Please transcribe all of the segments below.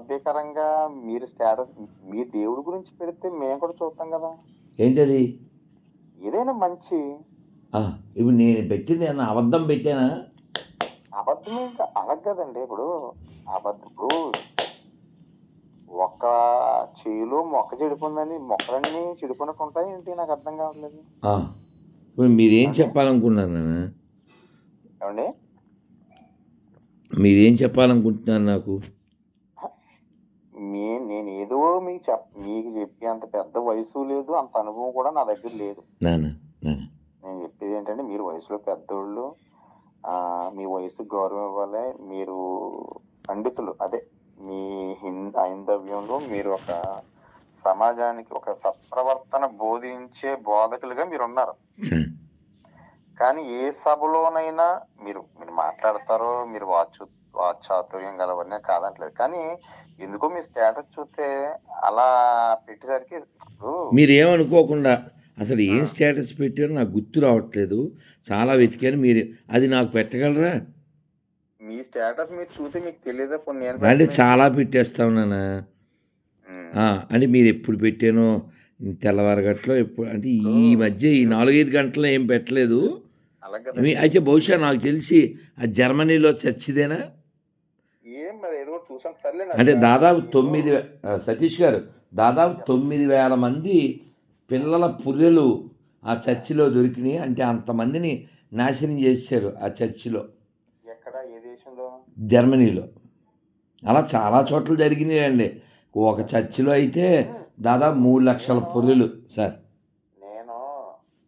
అసభ్యకరంగా మీరు స్టేటస్ మీ దేవుడి గురించి పెడితే మేము కూడా చూస్తాం కదా. ఏంటది? ఏదైనా మంచి. ఇప్పుడు నేను పెట్టింది ఏమన్నా అబద్ధం పెట్టానా? అబద్ధం ఇంకా అడగదండి. ఇప్పుడు అబద్ధం ఇప్పుడు ఒక్క చేలో మొక్క చెడిపోయిందని మొక్కలన్నీ చెడిపోయినట్టు ఉంటాయి ఏంటి? నాకు అర్థం కావట్లేదు. ఇప్పుడు మీరేం చెప్పాలనుకున్నారు నాన్న? ఏమండి? మీరేం చెప్పాలనుకుంటున్నారు నాకు? మీ నేను ఏదో మీకు చెప్ మీకు చెప్పే అంత పెద్ద వయసు లేదు అంత అనుభవం కూడా నా దగ్గర లేదు. నేను చెప్పేది ఏంటంటే మీరు వయసులో పెద్దోళ్ళు ఆ, మీ వయసు గౌరవం ఇవ్వాలి మీరు పండితులు అదే మీ హింద్ హైందవ్యంలో మీరు ఒక సమాజానికి ఒక సత్ప్రవర్తన బోధించే బోధకులుగా మీరు ఉన్నారు కానీ ఏ సభలోనైనా మీరు మీరు మాట్లాడతారో మీరు వాచు వాచాతుర్యం గలవన్నీ కాదంటలేదు. కానీ ఎందుకో మీ స్టేటస్ చూస్తే అలా పెట్టేసరికి ఇప్పుడు మీరేమనుకోకుండా అసలు ఏం స్టేటస్ పెట్టారో నాకు గుర్తు రావట్లేదు. చాలా వెతికాను మీరు. అది నాకు పెట్టగలరా? మీ స్టేటస్ మీరు చూస్తే మీకు తెలియదా. నేను అంటే. చాలా పెట్టేస్తాం. ఆ, అంటే మీరు ఎప్పుడు పెట్టానో తెల్లవారగట్లో ఎప్పుడు అంటే ఈ మధ్య ఈ నాలుగైదు గంటల్లో ఏం పెట్టలేదు. అయితే బహుశా నాకు తెలిసి ఆ జర్మనీలో చచ్చిదేనా? మరి చూసాం. సర్లే అంటే దాదాపు తొమ్మిది సతీష్ గారు దాదాపు తొమ్మిది వేల మంది పిల్లల పుర్రెలు ఆ చర్చిలో దొరికినాయి. అంటే అంతమందిని నాశనం చేశారు ఆ చర్చిలో. ఎక్కడ? ఏ దేశంలో? జర్మనీలో. అలా చాలా చోట్ల జరిగినాయండి. ఒక చర్చిలో అయితే దాదాపు మూడు లక్షల పుర్రెలు సార్. నేను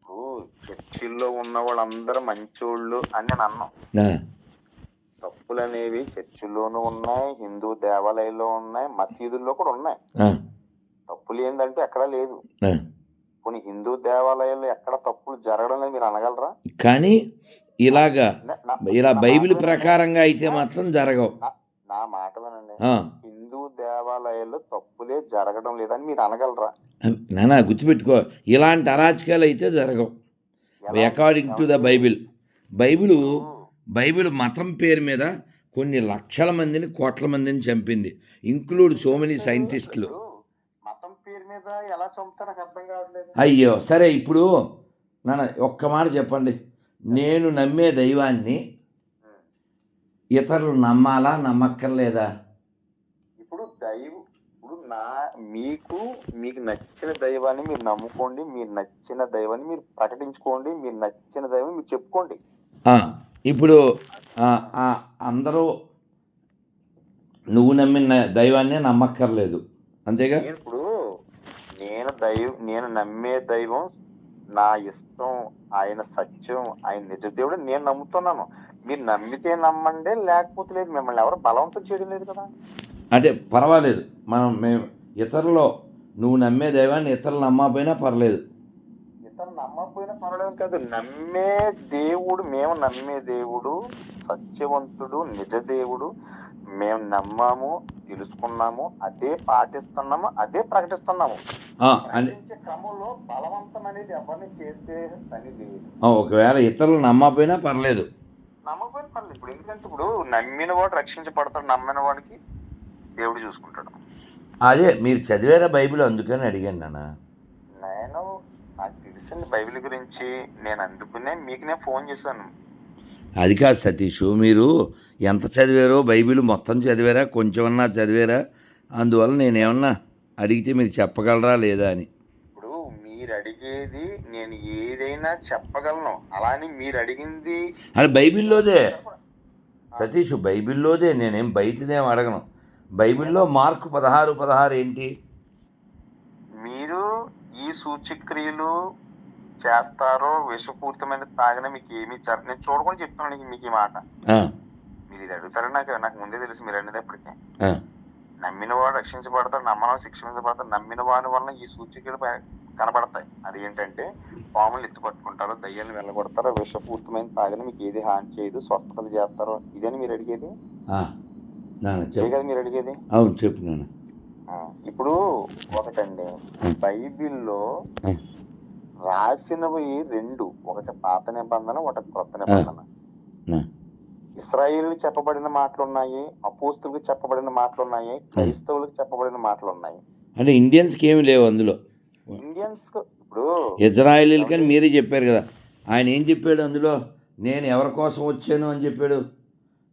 ఇప్పుడు చర్చిల్లో ఉన్న వాళ్ళందరూ మంచోళ్ళు అని నేను అన్నాం. నా, తప్పులు అనేవి చర్చిల్లోనూ ఉన్నాయి హిందూ దేవాలయాల్లో ఉన్నాయి మసీదుల్లో కూడా ఉన్నాయి. తప్పులు ఏందంటే ఎక్కడా లేదు. కొన్ని హిందూ దేవాలయాల్లో ఎక్కడ తప్పులు జరగడం లేదు మీరు అనగలరా? కానీ ఇలాగా నా- నా- ఇలా నా బైబిల్ ప్రకారంగా అయితే మాత్రం జరగవు. నా- నా మాట వినండి హిందూ దేవాలయాల్లో తప్పులే జరగడం లేదని మీరు అనగలరా? నానా గుర్తుపెట్టుకో ఇలాంటి అరాచకాలు అయితే జరగవు? According to the Bible Bible Bible మతం పేరు మీద కొన్ని లక్షల మందిని కోట్ల మందిని చంపింది. ఇంక్లూడ్ సో మెనీ సైంటిస్టులు. మతం పేరు మీద ఎలా చంపుతా నాకు అర్థం కావట్లేదు. అయ్యో సరే ఇప్పుడు నాన్న ఒక్క మాట చెప్పండి. నేను నమ్మే దైవాన్ని ఇతరులు నమ్మాలా నమ్మక్కర్లేదా? ఇప్పుడు దైవం ఇప్పుడు నా మీకు మీకు నచ్చిన దైవాన్ని మీరు నమ్ముకోండి. మీరు నచ్చిన దైవాన్ని మీరు ప్రకటించుకోండి. మీరు నచ్చిన దైవం మీరు చెప్పుకోండి. ఇప్పుడు అందరూ నువ్వు నమ్మిన దైవాన్నే నమ్మక్కర్లేదు. అంతేగా? ఇప్పుడు నేను దైవం నేను నమ్మే దైవం నా ఇష్టం ఆయన సత్యం ఆయన నిజ దేవుడు నేను నమ్ముతున్నాను. మీరు నమ్మితే నమ్మండి లేకపోతే లేదు. మిమ్మల్ని ఎవరు బలవంతం చేయడం లేదు కదా. అంటే పర్వాలేదు. మనం మేము ఇతరులు నువ్వు నమ్మే దైవాన్ని ఇతరులు నమ్మకపోయినా పర్లేదు. నమ్మకపోయినా పర్వాలేదు కాదు. నమ్మే దేవుడు మేము నమ్మే దేవుడు సత్యవంతుడు నిజ దేవుడు మేము నమ్మాము తెలుసుకున్నాము అదే పాటిస్తున్నాము అదే ప్రకటిస్తున్నాము. క్రమంలో బలవంతం అనేది ఎవరిని చేసే పని లేదు. ఒకవేళ ఇతరులు నమ్మకపోయినా పర్లేదు. నమ్మకపోయిన పర్లేదు. ఇప్పుడు ఎందుకంటే ఇప్పుడు నమ్మిన వాడు రక్షించబడతాడు నమ్మిన వాడికి దేవుడు చూసుకుంటాడు. అదే మీరు చదివారా బైబిల్ అందుకని అడిగాను నాన్న. నేను నాకు తెలిసిన బైబిల్ గురించి నేను అందుకునే మీకు నేను ఫోన్ చేశాను. అది కాదు సతీష్ మీరు ఎంత చదివారో బైబిల్ మొత్తం చదివారా? కొంచెమన్నా చదివారా? అందువల్ల నేనేమన్నా అడిగితే మీరు చెప్పగలరా లేదా అని. ఇప్పుడు మీరు అడిగేది నేను ఏదైనా చెప్పగలను. అలాని మీరు అడిగింది అది బైబిల్లోదే. సతీష్ బైబిల్లోదే. నేనేం బయటదేం అడగను. బైబిల్లో మార్కు పదహారు పదహారు ఏంటి? మీరు ఈ సూచక్రియలు చేస్తారో విషపూరితమైన తాగిన మీకు ఏమి జరగ నేను చూడకుండా చెప్తున్నాను మీకు ఈ మాట. మీరు ఇది అడుగుతారని నాకు నాకు ముందే తెలుసు మీరు అనేది ఎప్పటికీ. నమ్మిన వాడు రక్షించబడతాడు నమ్మన శిక్షించబడతాడు నమ్మిన వాడి వలన ఈ సూచికలు కనబడతాయి అది ఏంటంటే పాములు ఎత్తు పట్టుకుంటారో దయ్యాలను వెళ్ళగొడతారో విషపూరితమైన తాగిన మీకు ఏది హాని చేయదు స్వస్థతలు చేస్తారో ఇదని మీరు అడిగేది? చెప్పు. మీరు అడిగేది? అవును చెప్పు నాన్న. ఆ, ఇప్పుడు ఒకటండి. బైబిల్లో. రాసినవి రెండు. ఒకటి పాత నిబంధన ఒకటి క్రొత్త నిబంధన. ఇస్రాయిల్ చెప్పబడిన మాటలు ఉన్నాయి అపోస్తులకు చెప్పబడిన మాటలు ఉన్నాయి క్రైస్తవులకు చెప్పబడిన మాటలు ఉన్నాయి అంటే ఇండియన్స్కి ఏమి లేవు అందులో. ఇండియన్స్ ఇప్పుడు ఇజ్రాయేలీలు కానీ మీరే చెప్పారు కదా. ఆయన ఏం చెప్పాడు అందులో? నేను ఎవరి కోసం వచ్చాను అని చెప్పాడు.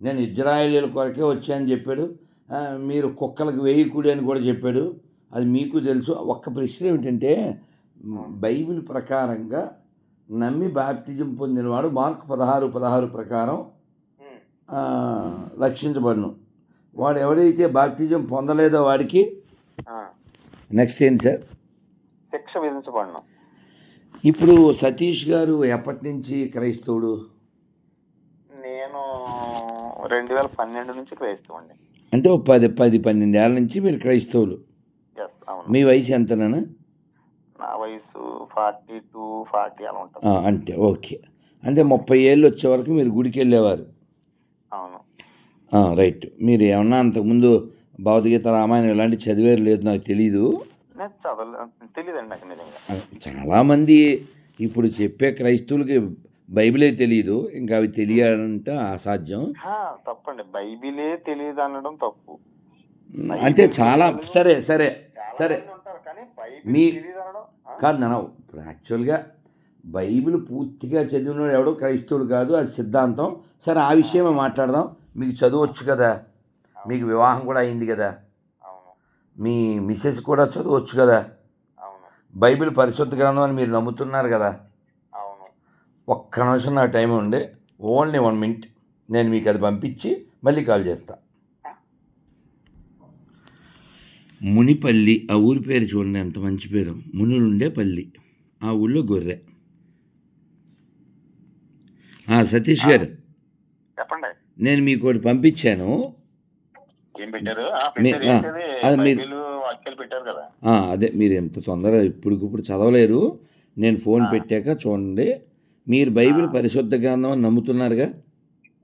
నేను ఇజ్రాయేలీల కొరకే వచ్చానని చెప్పాడు. మీరు కుక్కలకు వేయకూడి అని కూడా చెప్పాడు. అది మీకు తెలుసు. ఒక్క ప్రశ్న ఏమిటంటే బైబిల్ ప్రకారంగా నమ్మి బాప్తిజం పొందినవాడు మార్క్ పదహారు పదహారు ప్రకారం రక్షించబడును. వాడు ఎవడైతే బాప్తిజం పొందలేదో వాడికి నెక్స్ట్ ఏంటి సార్? శిక్ష విధించబడిన. ఇప్పుడు సతీష్ గారు ఎప్పటి నుంచి క్రైస్తవుడు? నేను రెండు వేల పన్నెండు నుంచి క్రైస్తవండి అంటే ఒక పది పది పన్నెండేళ్ళ నుంచి మీరు క్రైస్తవులు. మీ వయసు ఎంతనా నా వయసు ఫార్టీ టూ ఫార్టీ అలా ఉంటుంది. అంతే ఓకే. అంటే ముప్పై ఏళ్ళు వచ్చే వరకు మీరు గుడికి వెళ్ళేవారు అవును రైట్. మీరు ఏమన్నా అంతకుముందు భగవద్గీత రామాయణం ఇలాంటివి చదివారు లేదు నాకు తెలీదు. తెలియదండి నాకు నిజంగా. చాలామంది ఇప్పుడు చెప్పే క్రైస్తవులకి బైబిలే తెలియదు ఇంకా అవి తెలియాలంటే అసాధ్యం. తప్పండి. బైబిలే తెలియదు అనడం తప్పు అంటే చాలా సరే సరే సరే. మీ-? కాదు నాన్న ఇప్పుడు యాక్చువల్గా బైబిల్ పూర్తిగా చదివినోడు ఎవడో క్రైస్తవుడు కాదు అది సిద్ధాంతం. సరే ఆ విషయమే మాట్లాడదాం. మీకు చదవచ్చు కదా? మీకు వివాహం కూడా అయింది కదా? మీ మిస్సెస్ కూడా చదవచ్చు కదా? బైబిల్ పరిశుద్ధ గ్రంథం అని మీరు నమ్ముతున్నారు కదా? ఒక్క నిమిషం నా టైం ఉండే. Only one minute. నేను మీకు అది పంపించి మళ్ళీ కాల్ చేస్తా. మునిపల్లి ఆ ఊరి పేరు చూడండి ఎంత మంచి పేరు. మునులుండే పల్లి ఆ ఊళ్ళో గొర్రె. ఆ, సతీష్ గారు. చెప్పండి. నేను మీకు ఒకటి పంపించాను? అది మీరు- బైబిల్ వాక్యాలు పెట్టారు కదా. ఆ, అదే మీరు ఎంత తొందరగా ఇప్పటికిప్పుడు చదవలేరు. నేను ఫోన్. పెట్టాక చూడండి. మీరు బైబిల్. పరిశుద్ధ గ్రంథం అని నమ్ముతున్నారుగా?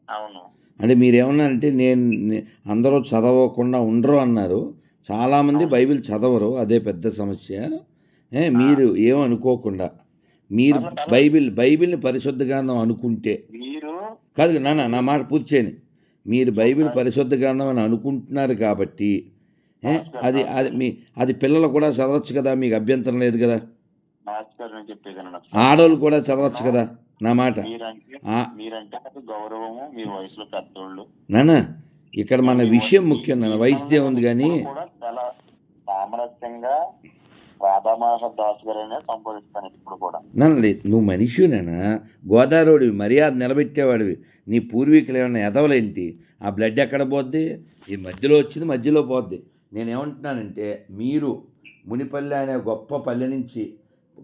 అవును. అంటే మీరు ఏమన్నారంటే నేను అందరూ చదవకుండా ఉండరు అన్నారు. చాలామంది. బైబిల్ చదవరు అదే పెద్ద సమస్య. ఏ, మీరు ఏమనుకోకుండా మీరు. బైబిల్ బైబిల్ని పరిశుద్ధ గ్రంథం అనుకుంటే మీరు కాదు నాన్న నా మాట పూర్తి చేయని మీరు బైబిల్ పరిశుద్ధ గ్రంథం అని అనుకుంటున్నారు కాబట్టి ఏ, అది అది మీ అది పిల్లలు కూడా చదవచ్చు కదా మీకు అభ్యంతరం లేదు కదా? ఆడవాళ్ళు కూడా చదవచ్చు కదా నా మాట. నాన్న ఇక్కడ మన విషయం ముఖ్యం నాన్న వయసుదే ఉంది కానీ సామరస్యంగా రాధామోహన్ దాస్ గారనే సంబోధిస్తాను ఇప్పుడు కూడా. నన్ను లేదు నువ్వు మనిషినేనా గోదావరివి మర్యాద నిలబెట్టేవాడివి. నీ పూర్వీకులు ఏమన్నా ఎదవలేంటి? ఆ బ్లడ్ ఎక్కడ పోద్ది? ఈ మధ్యలో వచ్చింది మధ్యలో పోద్ది. నేనేమంటున్నానంటే మీరు మునిపల్లి అనే గొప్ప పల్లె నుంచి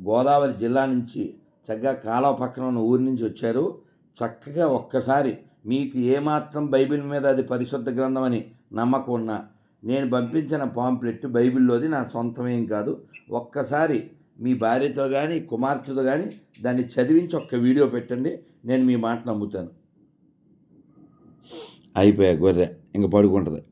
గోదావరి జిల్లా నుంచి చక్కగా కాలువ పక్కన ఉన్న ఊరి నుంచి వచ్చారు. చక్కగా ఒక్కసారి మీకు ఏమాత్రం బైబిల్ మీద అది పరిశుద్ధ గ్రంథం అని నమ్మకం ఉన్నా నేను పంపించిన పాంప్లెట్ బైబిల్లోది నా సొంతమేం కాదు. ఒక్కసారి మీ భార్యతో కానీ కుమార్తెతో కానీ దాన్ని చదివించి ఒక్క వీడియో పెట్టండి. నేను మీ మాట నమ్ముతాను. అయిపోయా గొర్రె ఇంక పడుకుంటుంది.